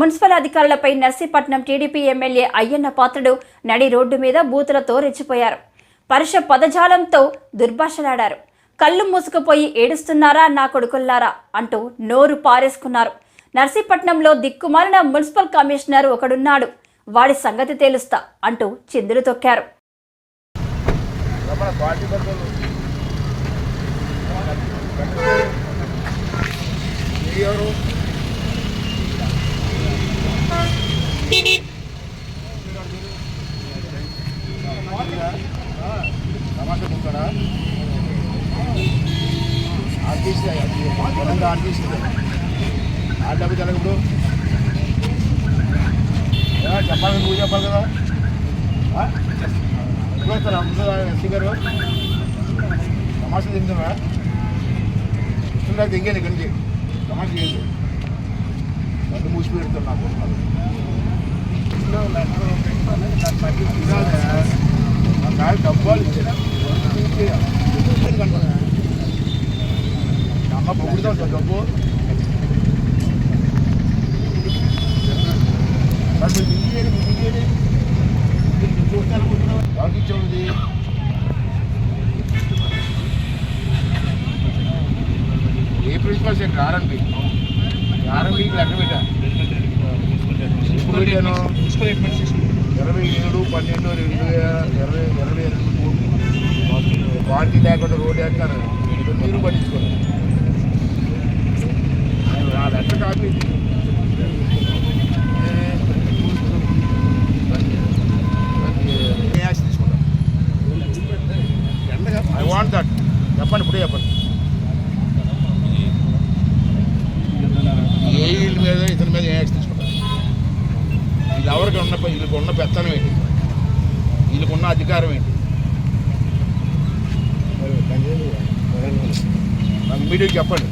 Municipal అధికారులపై Narsipatnam TDP MLA Ayyanna Patrudu నడి road మీద బూతులతో రెచ్చిపోయారు. పరుష పదజాలంతో దుర్భాషలాడారు. కళ్ళు మూసుకుపోయి ఏడుస్తున్నారా నా కొడుకుల్లారా అంటూ నోరు పారేసుకున్నారు. నర్సీపట్నంలో దిక్కుమాలిన మున్సిపల్ కమిషనర్ ఒకడున్నాడు. వాడి సంగతి తేలుస్తా అంటూ చిందులు తొక్కారు. ఎవరు ఆర్టీసీ ఆర్టీసీ ఆ జరగప్పుడు చెప్పాలి నువ్వు చెప్పాలి కదా ఎప్పుడు వస్తారా ఎస్సీ గారు తమాషా తింటున్నా ఇస్తుందా దింగాను ఇక్కడి నుంచి తమాషా చేయదు మూసి నాకు డబ్బాలు ఇచ్చారు అమ్మ పొగుడుతా సార్ డబ్బు మరి ఏ ప్రిన్సిపల్ సార్ ఆర్ఎన్బి పన్నెండు రెండు ఇరవై ఇరవై రెండు మూడు. లేకుండా రోడ్డు వేస్తారు మీరు పట్టించుకోండి నా లెక్క కాపీ. తీసుకుంటాం? I want that. చెప్పండి ఇప్పుడే చెప్పండి. ఏ వీళ్ళ మీద ఇతని మీద ఏ యాక్షన్ తీసుకుంటారు ఇది ఎవరికి ఉన్న వీళ్ళకి ఉన్న పెత్తనం ఏంటి? వీళ్ళకి ఉన్న అధికారం ఏంటి? మీడియాకి చెప్పండి.